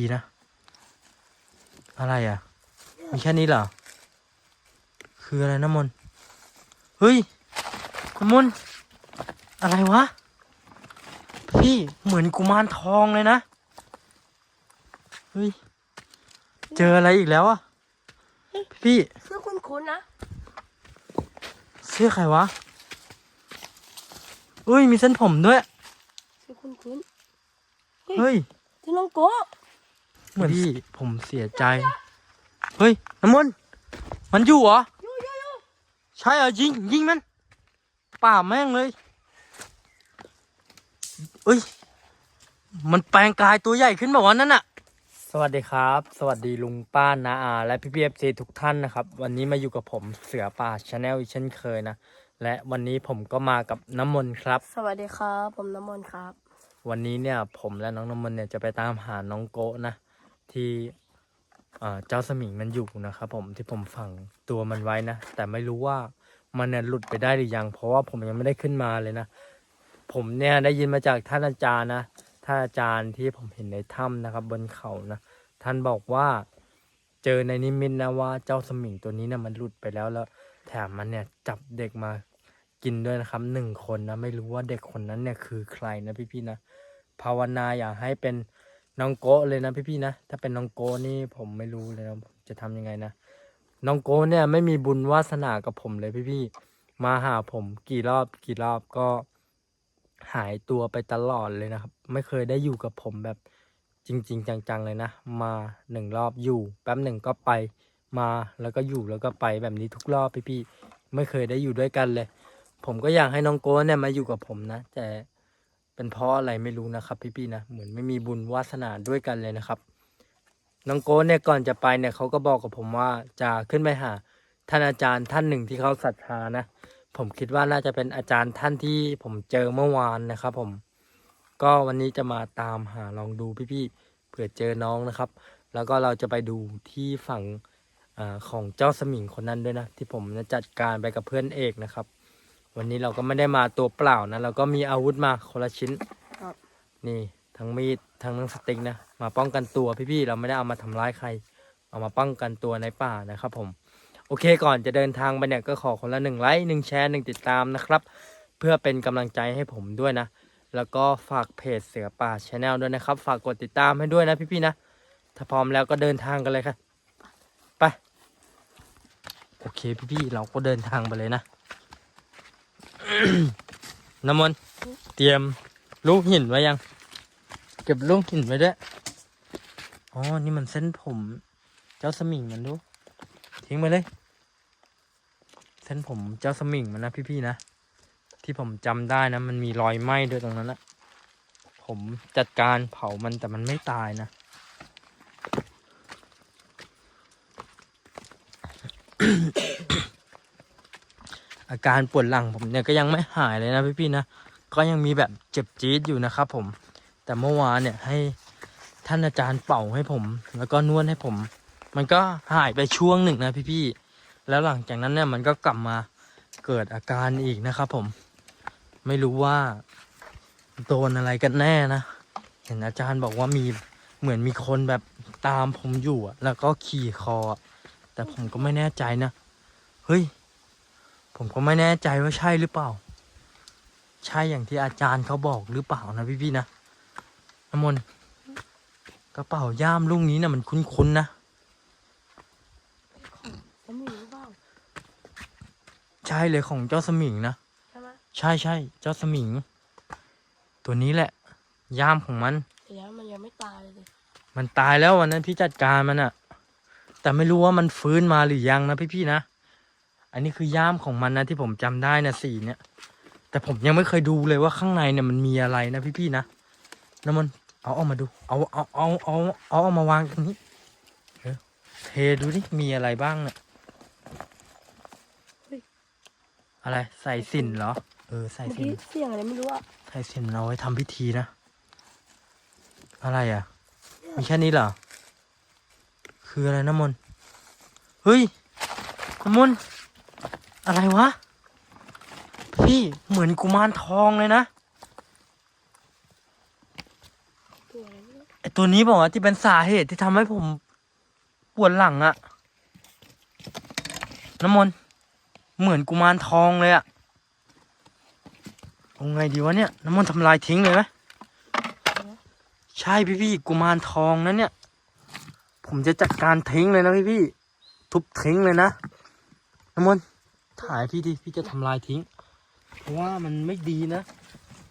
ดีนะ อะไรอะ มีแค่นี้เหรอ คืออะไรน้ำมนต์เฮ้ยน้ำมนต์อะไรวะ พี่เหมือนกุมารทองเลยนะ เฮ้ย เจออะไรอีกแล้วอะ พี่ เสื้อคุ้นๆนะ เสื้อใครวะเฮ้ย มีเส้นผมด้วย เสื้อคุ้นเฮ้ยๆที่น้องโก้ เหมือนพี่ผมเสียใจ เฮ้ยน้ำมนต์มันอยู่เหรอยูยูยูใช่เหรอยิงยิงมันป่าแม่งเลยเอ้ย มันแปลงกายตัวใหญ่ขึ้นแบบว่านั่นน่ะสวัสดีครับ สวัสดีลุงป้านาอา และพี่พีเอฟซีทุกท่านนะครับ วันนี้มาอยู่กับผมเสือป่าชาแนลอีกเช่นเคยนะ และวันนี้ผมก็มากับน้ำมนต์ครับ สวัสดีครับ ผมน้ำมนต์ครับ วันนี้เนี่ยผมและน้องน้ำมนต์เนี่ยจะไปตามหาน้องโกะนะ ที่เจ้าสมิงมันอยู่นะครับผมที่ผมฝังตัวมันไว้นะ แต่ไม่รู้ว่ามันเนี่ยหลุดไปได้หรือยัง เพราะว่าผมยังไม่ได้ขึ้นมาเลยนะ ผมเนี่ยได้ยินมาจากท่านอาจารย์นะท่านอาจารย์ที่ผมเห็นในถ้ำนะครับ บนเขานะ ท่านบอกว่าเจอในนิมิตนะว่าเจ้าสมิงตัวนี้เนี่ยมันหลุดไปแล้วแล้ว แถมมันเนี่ยจับเด็กมากินด้วยนะครับหนึ่งคนนะไม่รู้ว่าเด็กคนนั้นเนี่ยคือใครนะพี่ๆนะภาวนาอยากให้เป็น น้องโกะเลยนะพี่ๆนะ ถ้าเป็นน้องโกะนี่ผมไม่รู้เลยนะจะทำยังไงนะ น้องโกะเนี่ยไม่มีบุญวาสนากับผมเลยพี่ๆ มาหาผมกี่รอบกี่รอบก็หายตัวไปตลอดเลยนะครับ ไม่เคยได้อยู่กับผมแบบจริง ๆ จังๆเลยนะ มาหนึ่งรอบอยู่แป๊บหนึ่งก็ไปมาแล้วก็อยู่แล้วก็ไปแบบนี้ทุกรอบพี่ๆไม่เคยได้อยู่ด้วยกันเลย ผมก็อยากให้น้องโกะเนี่ยมาอยู่กับผมนะ แต่ เป็นเพราะอะไรไม่รู้นะครับ พี่ๆนะเหมือนไม่มีบุญวาสนาด้วยกันเลยนะครับน้องโก้เนี่ยก่อนจะไปเนี่ยเขาก็บอกกับผมว่าจะขึ้นไปหาท่านอาจารย์ท่านหนึ่งที่เขาศรัทธานะผมคิดว่าน่าจะเป็นอาจารย์ท่านที่ผมเจอเมื่อวานนะครับ ผม ก็วันนี้จะมาตามหาลองดูพี่ๆเผื่อเจอน้องนะครับ แล้วก็เราจะไปดูที่ฝั่งอของเจ้าสมิงคนนั้นด้วยนะที่ผมจะจัดการไปกับเพื่อนเอกนะครับ วันนี้เราก็ไม่ได้มาตัวเปล่านะ เราก็มีอาวุธมาคนละชิ้นครับ นี่ทั้งมีดทั้งหนังสติ๊กนะ มาป้องกันตัวพี่ๆเราไม่ได้เอามาทำร้ายใคร เอามาป้องกันตัวในป่านะครับผม โอเคก่อนจะเดินทางไปเนี่ยก็ขอคนละหนึ่งไลค์หนึ่งแชร์หนึ่งติดตามนะครับ เพื่อเป็นกำลังใจให้ผมด้วยนะ แล้วก็ฝากเพจเสือป่าชาแนลด้วยนะครับ ฝากกดติดตามให้ด้วยนะพี่ๆนะ ถ้าพร้อมแล้วก็เดินทางกันเลยค่ะไป โอเคพี่ๆเราก็เดินทางไปเลยนะ น้ำมนต์เตรียมลูกหินไว้ยัง เก็บลูกหินไว้ด้วยอ๋อ นี่มันเส้นผม เจ้าสมิงมันดูทิ้งไปเลย เส้นผมเจ้าสมิงมันนะพี่ๆนะที่ผมจำได้นะ มันมีรอยไหม้ด้วยตรงนั้นนะผมจัดการเผามันแต่มันไม่ตายนะ อาการปวดหลังผมเนี่ยก็ยังไม่หายเลยนะพี่ๆนะ ก็ยังมีแบบเจ็บจี๊ดอยู่นะครับผม แต่เมื่อวานเนี่ยให้ท่านอาจารย์เป่าให้ผม แล้วก็นวดให้ผม มันก็หายไปช่วงหนึ่งนะพี่ๆ แล้วหลังจากนั้นเนี่ยมันก็กลับมาเกิดอาการอีกนะครับผม ไม่รู้ว่าโดนอะไรกันแน่นะ เห็นอาจารย์บอกว่ามีเหมือนมีคนแบบตามผมอยู่อะแล้วก็ขี่คอ แต่ผมก็ไม่แน่ใจนะ เฮ้ย ผมก็ไม่แน่ใจว่าใช่หรือเปล่า ใช่อย่างที่อาจารย์เขาบอกหรือเปล่านะพี่ๆนะน้ำมนต์กระเป๋าย่ามลูกนี้นะมันคุ้นๆนะสมิงหรือเปล่าใช่เลยของเจ้าสมิงนะใช่ไหมใช่ใช่เจ้าสมิง ตัวนี้แหละ ย่ามของมันแต่ยังมันยังไม่ตายเลยดิมันตายแล้ววันนั้นพี่จัดการมันอะแต่ไม่รู้ว่ามันฟื้นมาหรือยังนะพี่ๆนะ อันนี้คือย่ามของมันนะที่ผมจำได้นะสีเนี่ย แต่ผมยังไม่เคยดูเลยว่าข้างในเนี่ยมันมีอะไรนะพี่ๆนะน้ำมันเอาออกมาดู เอาเอาเอาเอาเอาเอามาวางตรงนี้เออเทดูดิมีอะไรบ้างเนี่ยอะไรใส่สินเหรอ เออใส่เมื่อสินกี้เสียงอะไรไม่รู้อะใส่เส้นเอาไว้ทำพิธีนะ อะไรอะ มีแค่นี้เหรอ คืออะไรน้ำมนต์เฮ้ยน้ำมนต์ อะไรวะ พี่เหมือนกุมารทองเลยนะไอตัวนี้บอกว่าที่เป็นสาเหตุที่ทำให้ผมปวดหลังอะน้ำมนต์เหมือนกุมารทองเลยอะเอาไงดีวะเนี่ย น้ำมนต์ทำลายทิ้งเลยไหมใช่พี่พี่กุมารทองนะเนี่ย ผมจะจัดการทิ้งเลยนะพี่พี่ทุบทิ้งเลยนะน้ำมนต์ ถ่ายพี่ดิพี่จะทำลายทิ้ง เพราะว่ามันไม่ดีนะ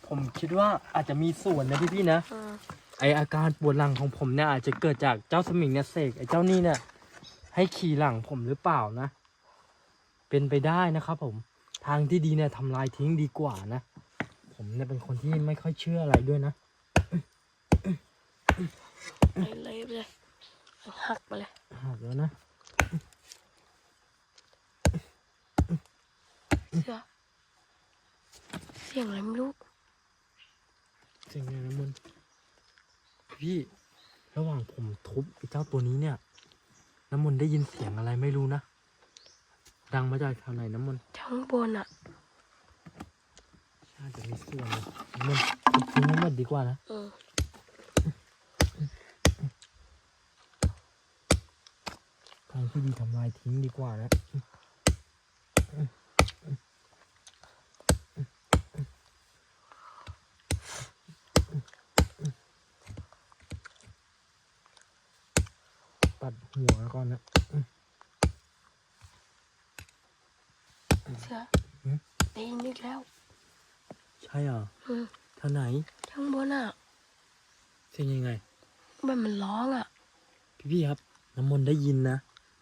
ผมคิดว่าอาจจะมีส่วนนะพี่พี่ๆนะอืมไออาการปวดหลังของผมเนี่ยอาจจะเกิดจากเจ้าสมิงเนี่ยเสกไอเจ้านี่เนี่ยให้ขี่หลังผมหรือเปล่านะ เป็นไปได้นะครับผมทางที่ดีเนี่ยทำลายทิ้งดีกว่านะ ผมเนี่ยเป็นคนที่ไม่ค่อยเชื่ออะไรด้วยนะไปเลยไปเลยหักไปเลยหักแล้วนะ เสือเสียงอะไรไม่รู้จริงไงนะมันพี่ ระหว่างผมทุบไอ้เจ้าตัวนี้เนี่ย น้ำมนต์ได้ยินเสียงอะไรไม่รู้นะ ดังมาจากทางไหนน้ำมนต์ทั้งบนอะน่าจะมีส่วนนะน้ำมนต์ทุบทิ้งให้หมดดีกว่านะอืมทางที่ดีทำลายทิ้งดีกว่านะ ปัดหัว ก่อนนะเสือหืมได้ยินอีกแล้ว ใช่เหรออืมท่างไหนทั้งบนอะเสียงยังไง มันมันร้องอะ พี่พี่ๆครับน้ำมนต์ได้ยินนะ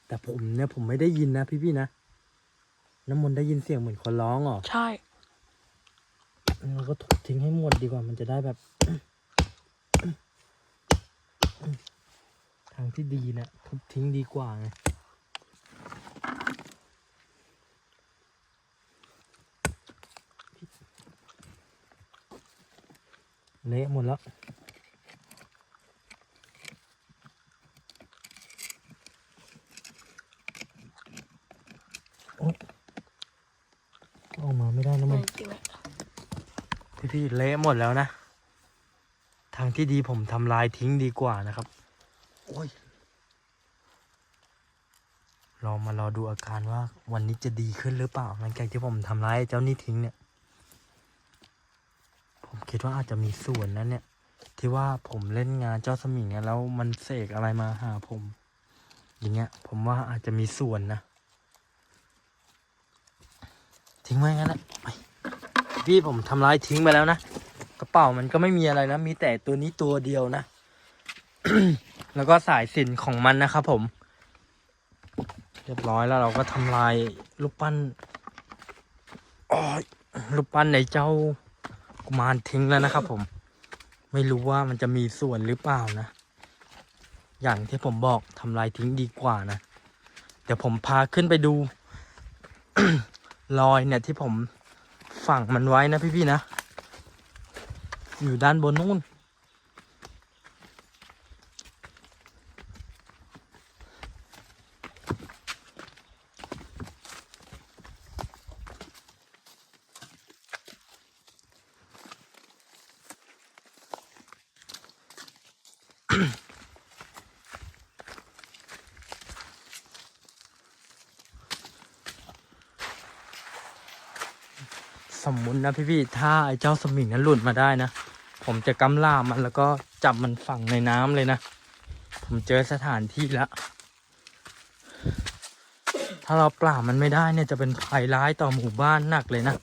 แต่ผมเนี่ยผมไม่ได้ยินนะ พี่พี่ๆนะน้ำมนต์ได้ยินเสียงเหมือนคนร้องเหรอใช่เราก็ทุบทิ้งให้หมดดีกว่ามันจะได้แบบางที่ดีนะทุบทิ้งดีกว่าไงเละหมดแล้วโอ๊ยออกมาไม่ได้นะเหมืมัอนนจริงอะพี่พี่ๆเละหมดแล้วนะ ทางที่ดีผมทำลายทิ้งดีกว่านะครับ โอ้ยเรามารอดูอาการว่าวันนี้จะดีขึ้นหรือเปล่าหลังจากที่ผมทำร้ายเจ้านี่ทิ้งเนี่ย ผมคิดว่าอาจจะมีส่วนนั้นเนี่ย ที่ว่าผมเล่นงานเจ้าสมิงแล้วมันเสกอะไรมาหาผม อย่างเงี้ย ผมว่าอาจจะมีส่วนนะทิ้งไว้งั้นแหละพี่ผมทำร้ายทิ้งไปแล้วนะกระเป๋ามันก็ไม่มีอะไรนะ มีแต่ตัวนี้ตัวเดียวนะ แล้วก็สายสินของมันนะครับผม เรียบร้อยแล้วเราก็ทำลายรูปปั้นอ๋อยรูปปั้นในเจ้ากุมารทิ้งแล้วนะครับผม ไม่รู้ว่ามันจะมีส่วนหรือเปล่านะ อย่างที่ผมบอกทำลายทิ้งดีกว่านะ เดี๋ยวผมพาขึ้นไปดูรอยเนี่ยที่ผมฝังมันไว้นะพี่ๆนะ อยู่ด้านบนนู่น นะพี่ๆถ้าไอ้เจ้าสมิงนั้นหลุดมาได้นะ ผมจะกำล่ามันแล้วก็จับมันฝังในน้ำเลยนะ ผมเจอสถานที่แล้วถ้าเราปราบมันไม่ได้เนี่ยจะเป็นภัยร้ายต่อหมู่บ้านหนักเลยนะ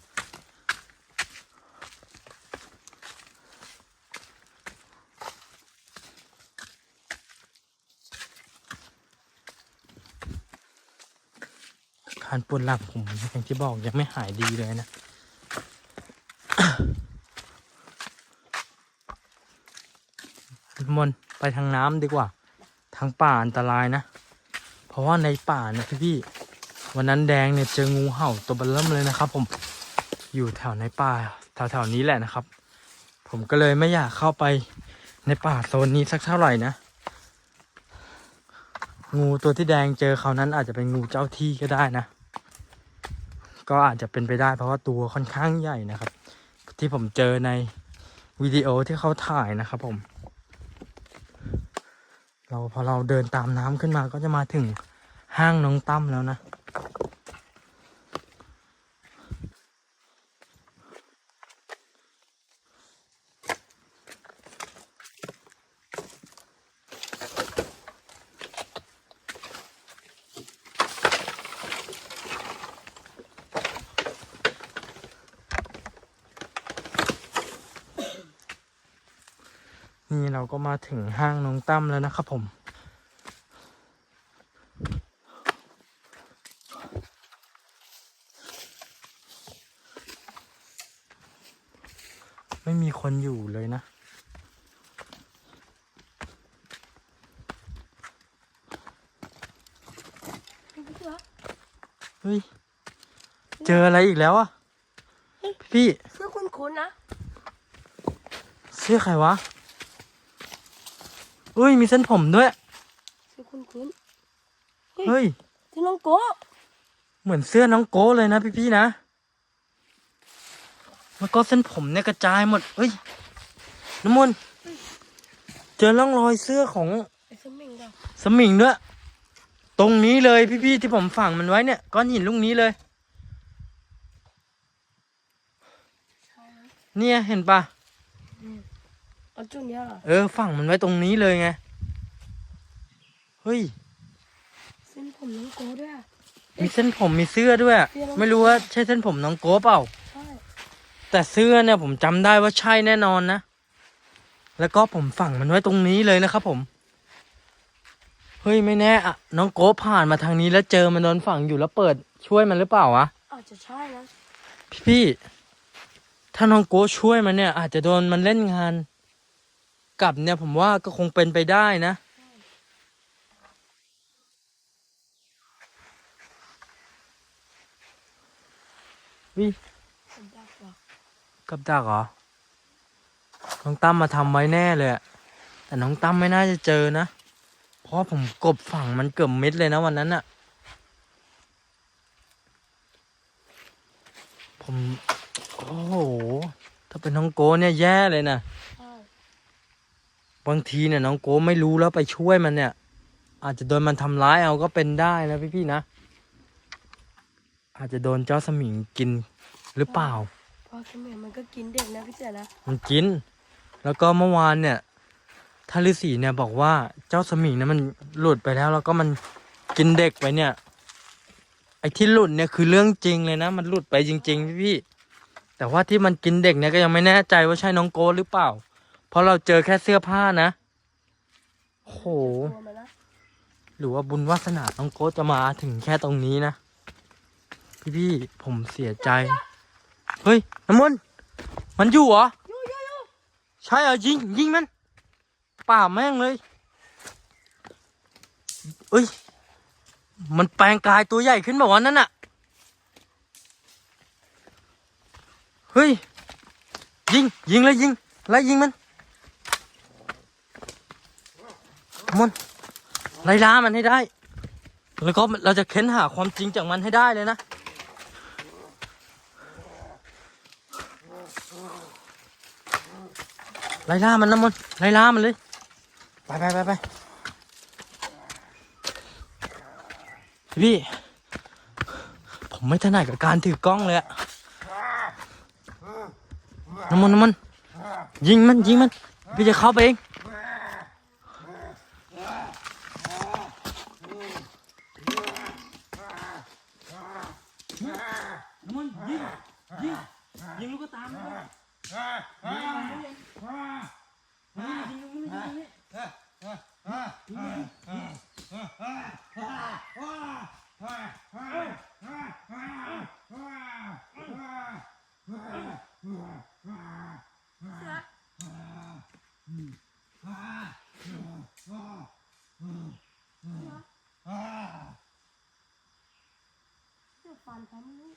การปวดหลังผมอย่างที่บอกยังไม่หายดีเลยนะ มนไปทางน้ำดีกว่า ทางป่าอันตรายนะ เพราะว่าในป่านี่ยพี่พี่วันนั้นแดงเนี่ยเจองูเห่าตัวเบลเริ่มเลยนะครับ ผมอยู่แถวในป่าแถวๆนี้แหละนะครับ ผมก็เลยไม่อยากเข้าไปในป่าโซนนี้สักเท่าไหร่นะ งูตัวที่แดงเจอเขาวนั้นอาจจะเป็นงูเจ้าที่ก็ได้นะ ก็อาจจะเป็นไปได้เพราะว่าตัวค่อนข้างใหญ่นะครับ ที่ผมเจอในวิดีโอที่เขาถ่ายนะครับผม เราพอเราเดินตามน้ำขึ้นมาก็จะมาถึงห้างน้องตั้มแล้วนะ ถึงห้างน้องตั้มแล้วนะครับผม ไม่มีคนอยู่เลยนะเฮ้ย เจออะไรอีกแล้วอะ พี่ เสื้อคุณคุณนะ เสื้อใครวะ เฮ้ยมีเส้นผมด้วยเสื้อคุณคุณเฮ้ยที่น้องโก้เหมือนเสื้อน้องโก้เลยนะพี่ๆนะแล้วก็เส้นผมเนี่ยกระจายหมดเฮ้ยน้ำมนต์เจอร่องรอยเสื้อของไอ้สมิงดาสมิงด้วยตรงนี้เลยพี่ๆที่ผมฝังมันไว้เนี่ยก้อนหินลูกนี้เลยใช่นะเนี่ยเห็นปะ เอาจุดเนี้ยเหรอเออฝังมันไว้ตรงนี้เลยไง เฮ้ย เส้นผมน้องโก้ด้วยอะ มีเส้นผมมีเสื้อด้วยอะเสื้อน้อง ไม่รู้ว่าใช่เส้นผมน้องโก้เปล่า ใช่แต่เสื้อเนี่ยผมจำได้ว่าใช่แน่นอนนะ แล้วก็ผมฝังมันไว้ตรงนี้เลยนะครับผม เฮ้ยไม่แน่อะน้องโก้ผ่านมาทางนี้แล้วเจอมันโดนฝังอยู่แล้วเปิดช่วยมันหรือเปล่าวะ อาจจะใช่นะพี่ๆถ้าน้องโก้ช่วยมันเนี่ย อาจจะโดนมันเล่นงาน กลับเนี่ยผมว่าก็คงเป็นไปได้นะ วิผมดักว่ะกับดักเหรอ น้องตั้มมาทำไว้แน่เลยอะแต่น้องตั้มไม่น่าจะเจอนะ เพราะว่าผมกบฝั่งมันเกือบมิดเลยนะวันนั้นอะผม โอ้โห ถ้าเป็นน้องโกเนี่ยแย่เลยนะใช่ บางทีเนี่ยน้องโกไม่รู้แล้วไปช่วยมันเนี่ย อาจจะโดนมันทำร้ายเอาก็เป็นได้นะพี่ๆนะ อาจจะโดนเจ้าสมิงกินหรือเปล่าเพราะสมิงมันก็กินเด็กนะพี่เจ๋นะมันกิน แล้วก็เมื่อวานเนี่ยท่านฤาษีเนี่ยบอกว่าเจ้าสมิงเนี่ยมันหลุดไปแล้ว แล้วก็มันกินเด็กไปเนี่ย ไอ้ที่หลุดเนี่ยคือเรื่องจริงเลยนะ มันหลุดไปจริง ๆ พี่ๆแต่ว่าที่มันกินเด็กเนี่ยก็ยังไม่แน่ใจว่าใช่น้องโกหรือเปล่า เพราะเราเจอแค่เสื้อผ้านะโอ้โห หรือว่าบุญวาสนาน้องโกจะมาถึงแค่ตรงนี้นะ พี่ๆผมเสียใจ เฮ้ย น้ำมนต์มันอยู่เหรอยูยูยูใช่เหรอยิง ยิงมัน ป่าแม่งเลย เอ้ย มันแปลงกายตัวใหญ่ขึ้นแบบวันนั้นอะเฮ้ย ยิง ยิงเลยยิงไล่ยิงมัน มันไล่ล่ามันให้ได้ แล้วก็เราจะเค้นหาความจริงจากมันให้ได้เลยนะไล่ล่ามันนะมันไล่ล่ามันเลย ไปไปไปไปพี่ผมไม่ถนัดกับการถือกล้องเลยอะน้ำมันน้ำมันยิงมันยิงมัน พี่จะเข้าไปเองน้ำมันยิงยิงยิงลูกกระตามันด้วยยิงมันด้วยนี่ยิงลูกนี่ยิงนี่ เสื้อฟันเขาไม่รู้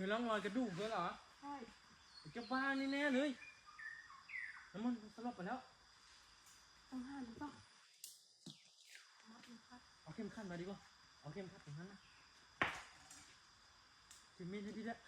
เจอร่องรอยกระดูกด้วยเหรอใช่ไอ้เจ้าบ้านี่แน่เลย น้ำมันสลบไปแล้วต้องห้ามหรือเปล่ามัดมันคัดเอาเข็มขัดมาดีกว่าเอาเข็มขัดตรงนั้นนะถือมีดให้พี่ด้วย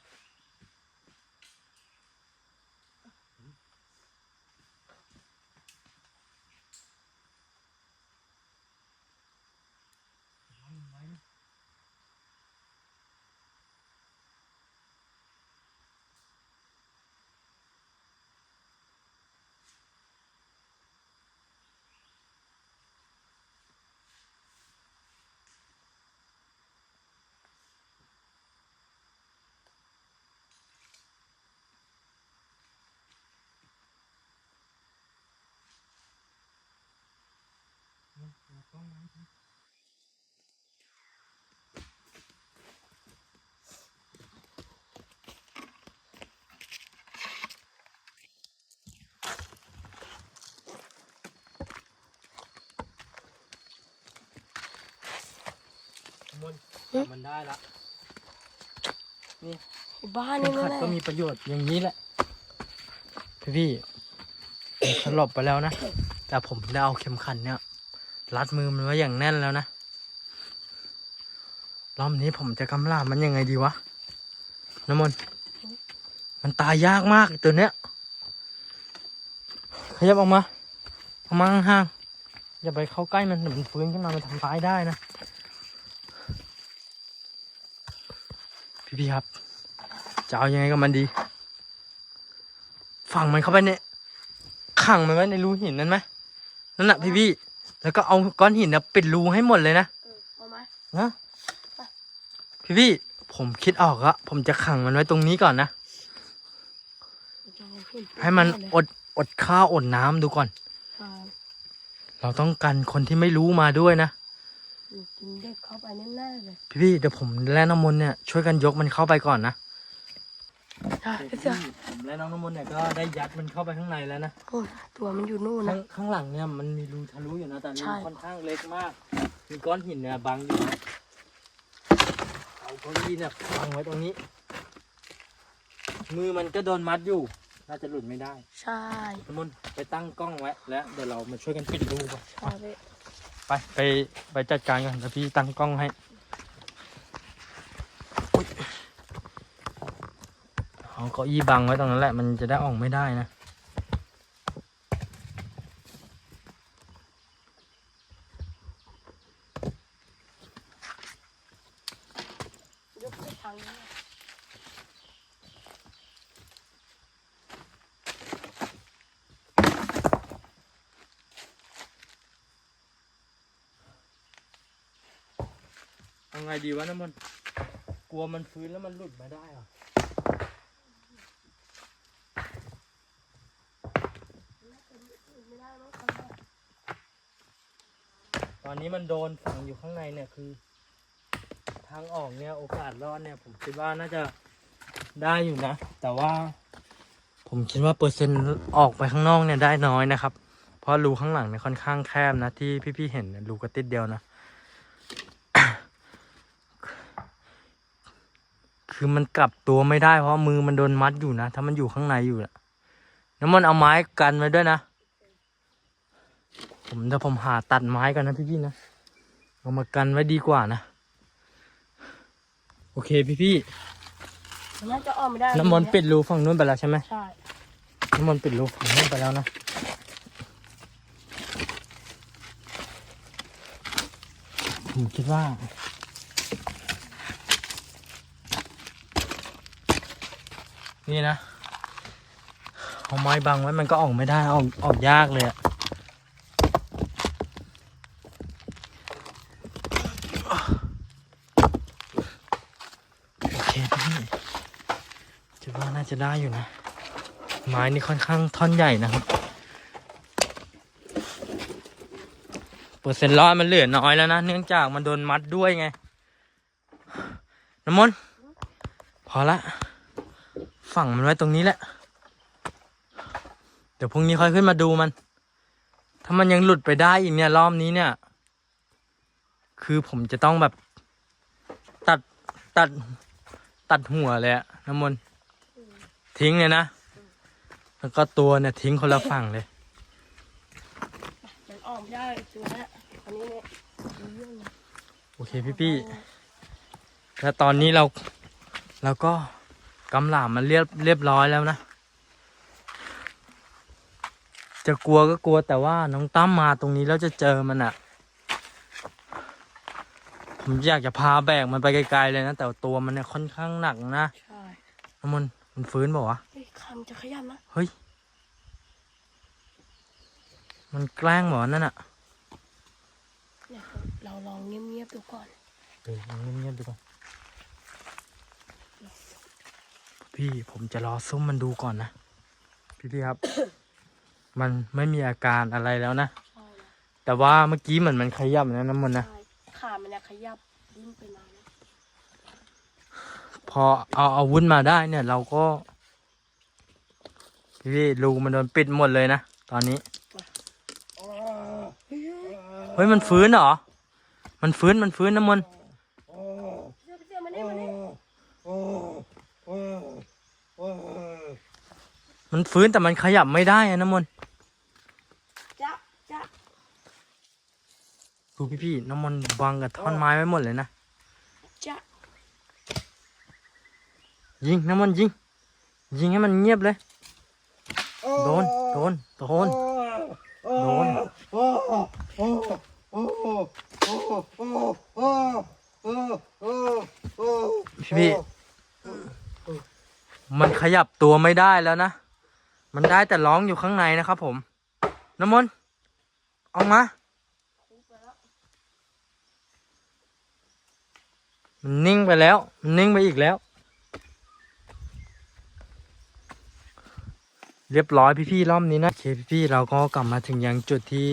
มันมันได้ละบ้านเข็นี่มนั่ขันดแหละก็มีประโยชน์อย่างนี้แหละ พี่พี่ผมสลบไปแล้วนะ แต่ผมได้เอาเข็มขัดเนี่ย รัดมือมันไว้อย่างแน่นแล้วนะ รอบนี้ผมจะกำลาบมันยังไงดีวะน้ำมนต์มันตายยากมากตัวเนี้ย ขยับออกมาออกมาห่างๆอย่าไปเข้าใกล้มันมันฟื้นขึ้นมามันทำร้ายได้นะ พี่ๆครับ จะเอายังไงกับมันดี ฝังมันเข้าไปในขังมันไว้ในรูหินนั้นไหมนั่นแหละพี่ๆ แล้วก็เอาก้อนหินนะปิดรูให้หมดเลยนะเออเอาไหมนะพี่พี่ๆผมคิดออกละผมจะขังมันไว้ตรงนี้ก่อนนะจะเอาขึ้ให้มันอดอดข้าวอดน้ำดูก่อนครับเราต้องกันคนที่ไม่รู้มาด้วยนะอยู่กินเด็กเข้าไปแน่ๆเลยพี่พี่ๆเดี๋ยวผมและน้ำมนต์เนี่ยช่วยกันยกมันเข้าไปก่อนนะใช่ พี่เสือผมและน้องน้ำมนต์เนี่ยก็ได้ยัดมันเข้าไปข้างในแล้วนะโอ้ยตัวมันอยู่นู่นข้านะงข้างหลังเนี่ยมันมีรูทะลุอยู่นะแต่รูใช่ค่อนข้างเล็กมาก มีก้อนหินเนี่ยบังอยู่นะเอาเก้าอี้เนี่ยบังไว้ตรงนี้ มือมันก็โดนมัดอยู่ น่าจะหลุดไม่ได้ ใช่สมุนไปตั้งกล้องไว้แล้วเดี๋ยวเรามาช่วยกันปิดรูก่อนใช่พี่ไปไปไปจัดการกันแล้วพี่ตั้งกล้องให้อุ๊ย เอาเก้าอี้บังไว้ตรงนั้นแหละ มันจะได้ออกไม่ได้นะ ยกไปทางนี้เอาไงดีวะน้ำมัน กลัวมันฟื้นแล้วมันหลุดมาได้เหรอ ไม่ได้มั้งครับ ต อนนี้มันโดนฝังอยู่ข้างในเนี่ยคือ ทางออกเนี่ยโอกาสรอดเนี่ย ผมคิดว่าน่าจะได้อยู่นะ แต่ว่า ผมคิดว่าเปอร์เซ็นต์ออกไปข้างนอกเนี่ยได้น้อยนะครับ เพราะรูข้างหลังเนี่ยค่อนข้างแคบนะ ที่พี่ๆเห็นรูกระติดเดียวนะ คือมันกลับตัวไม่ได้เพราะมือมันโดนมัดอยู่นะ ถ้ามันอยู่ข้างในอยู่นะน้ำมันเอาไม้กันไว้ด้วยนะ ผมถ้าผมหาตัดไม้กันนะพี่ๆนะเอามากันไว้ดีกว่านะ โอเคพี่มันน่าจะออกไม่ได้ๆน้ำมนต์ปิดรูฝั่งนู้นไปแล้วใช่ไหม ใช่ น้ำมันต์ปิดรูฝั่งนู้นไปแล้วนะ ผมคิดว่า นี่นะ เอาไม้บังไว้มันก็ออกไม่ได้ออกออกยากเลยอะโอเคพี่คิดว่าน่า จะได้อยู่นะ ไม้นี่ค่อนข้างท่อนใหญ่นะครับเปอร์เซ็นต์รอดมันเหลือน้อยแล้วนะ เนื่องจากมันโดนมัดด้วยไง น้ำมนต์พอละ ฝังมันไว้ตรงนี้แหละ เดี๋ยวพรุ่งนี้ค่อยขึ้นมาดูมัน ถ้ามันยังหลุดไปได้อีกเนี่ยรอบนี้เนี่ย คือผมจะต้องแบบตัดตัดตัดหัวเลยอะน้ำมนต์ ทิ้งเลยนะ แล้วก็ตัวเนี่ยทิ้งคนละฝั่งเลย มันออกไม่ได้ตัวเนี้ยอันนี้เนี่ยมีเรื่องเลยโอเคพี่พี่ๆแล้วตอนนี้เราเราก็กำหลามมันเรียบเรียบร้อยแล้วนะ จะกลัวก็กลัวแต่ว่าน้องตั้มมาตรงนี้แล้วจะเจอมันอะผมอยากจะพาแบกมันไปไกลๆเลยนะ แต่ตัวมันเนี่ยค่อนข้างหนักนะใช่น้ำมัน มันฟื้นบอกวะเฮ้ยคำจะขยับนะเฮ้ย มันแกล้งบอกนั่นอะเนี่ยเราลองเงียบๆดูก่อนเดี๋ยวเงียบๆดูก่อน พี่ผมจะรอซุ่มมันดูก่อนนะ พี่พี่ๆครับ มันไม่มีอาการอะไรแล้วนะใช่นะ แต่ว่าเมื่อกี้เหมือนมันขยับนะน้ำมนต์นะ ใช่ขามันเนี่ยขยับดิ้นไปมานะ พอเอาอาวุธมาได้เนี่ย เราก็พี่รูมันโดนปิดหมดเลยนะ ตอนนี้ เฮ้ยมันฟื้นเหรอ มันฟื้นมันฟื้นน้ำมนต์เสื้อเสื้อมาเนี่ยมาเนี่ยมันฟื้นแต่มันขยับไม่ได้อะน้ำมนต์ดูพี่พี่น้ำมนต์วางกับท่อนไม้ไว้หมดเลยนะจ๊ะ ยิงน้ำมนต์ยิง ยิงให้มันเงียบเลย โดน โดน โดน โดน พี่ มันขยับตัวไม่ได้แล้วนะ มันได้แต่ร้องอยู่ข้างในนะครับผม น้ำมนต์ออกมาไปแล้วมันนิ่งไปแล้ว มันนิ่งไปอีกแล้ว เรียบร้อยพี่ๆรอบนี้นะโอเคพี่ๆเราก็กลับมาถึงยังจุดที่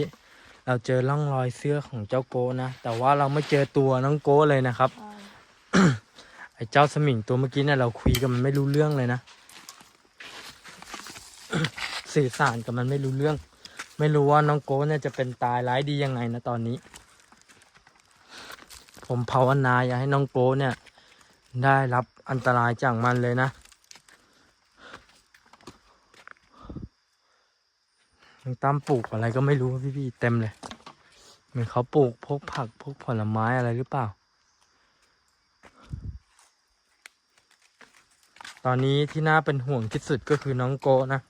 เราเจอร่องรอยเสื้อของเจ้าโกนะ แต่ว่าเราไม่เจอตัวน้องโกเลยนะครับ ไอ้เจ้าสมิงตัวเมื่อกี้เนี่ยเราคุยกับมันไม่รู้เรื่องเลยนะ สื่อสารกับมันไม่รู้เรื่อง ไม่รู้ว่าน้องโก้เนี่ยจะเป็นตายร้ายดียังไงนะตอนนี้ ผมภาวนาอย่าให้น้องโก้เนี่ย ได้รับอันตรายจากมันเลยนะ งตั้มปลูกอะไรก็ไม่รู้พี่ๆเต็มเลยเหมือนเขาปลูกพวกผักพวกผลไม้อะไรหรือเปล่า ตอนนี้ที่น่าเป็นห่วงที่สุดก็คือน้องโกนะ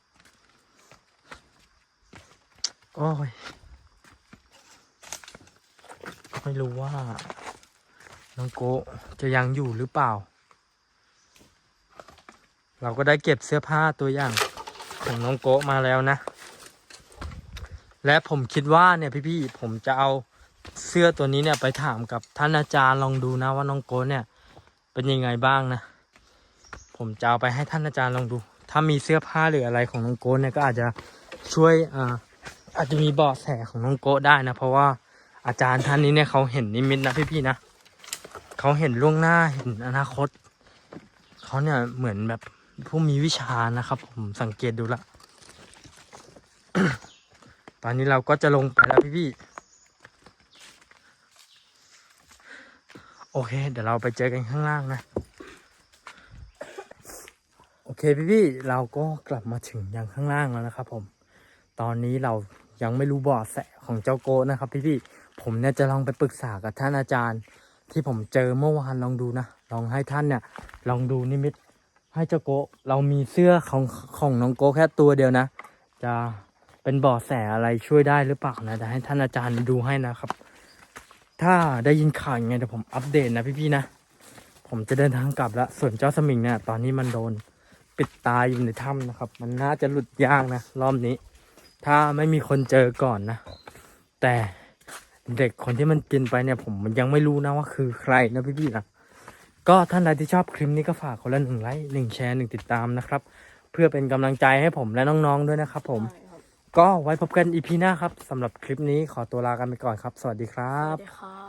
โอ้ย ไม่รู้ว่า น้องโกจะยังอยู่หรือเปล่า เราก็ได้เก็บเสื้อผ้าตัวอย่างของน้องโกมาแล้วนะ และผมคิดว่าเนี่ยพี่ๆผมจะเอาเสื้อตัวนี้เนี่ยไปถามกับท่านอาจารย์ลองดูนะว่าน้องโกะเนี่ย เป็นยังไงบ้างนะ ผมจะเอาไปให้ท่านอาจารย์ลองดู ถ้ามีเสื้อผ้าหรืออะไรของน้องโก้เนี่ยก็อาจจะช่วยอ่าอาจจะมีเบาะแสของน้องโก้ได้นะ เพราะว่าอาจารย์ท่านนี้เนี่ยเขาเห็นนิมิตนะพี่ๆนะเขาเห็นล่วงหน้าเห็นอนาคตเขาเนี่ยเหมือนแบบผู้มีวิชานะครับ ผมสังเกตดูละ ตอนนี้เราก็จะลงไปแล้วพี่ๆโอเค เดี๋ยวเราไปเจอกันข้างล่างนะ โอเคพี่ๆเราก็กลับมาถึงยังข้างล่างแล้วนะครับ ผม ตอนนี้เรายังไม่รู้เบาะแสของเจ้าโกนะครับพี่ๆผมเนี่ยจะลองไปปรึกษากับท่านอาจารย์ ที่ผมเจอเมื่อวานลองดูนะ ลองให้ท่านเนี่ย ลองดูนิมิตให้เจ้าโก เรามีเสื้อของของน้องโกแค่ตัวเดียวนะ จะ เป็นบาะแสอะไรช่วยได้หรือเปล่านะแต่ให้ท่านอาจารย์ดูให้นะครับ ถ้าได้ยินข่าวยังไงเดี๋ยวผมอัปเดตนะพี่ๆนะ ผมจะเดินทางกลับแล้วส่วนเจ้าสมิงเนี่ยตอนนี้มันโดนปิดตายอยู่ในถ้ำนะครับ มันน่าจะหลุดยากนะรอบนี้ ถ้าไม่มีคนเจอก่อนนะ แต่เด็กคนที่มันกินไปเนี่ย ผมมันยังไม่รู้นะว่าคือใครนะพี่ๆนะก็ท่านใดที่ชอบคลิปนี้ก็ฝากคนละหนึ่งไลค์หนึ่งแชร์หนึ่งติดตามนะครับ เพื่อเป็นกำลังใจให้ผมและน้องๆด้วยนะครับผม ก็ไว้พบกันอีพีหน้าครับสำหรับคลิปนี้ขอตัวลากันไปก่อนครับ สวัสดีครัสวัสดีครับ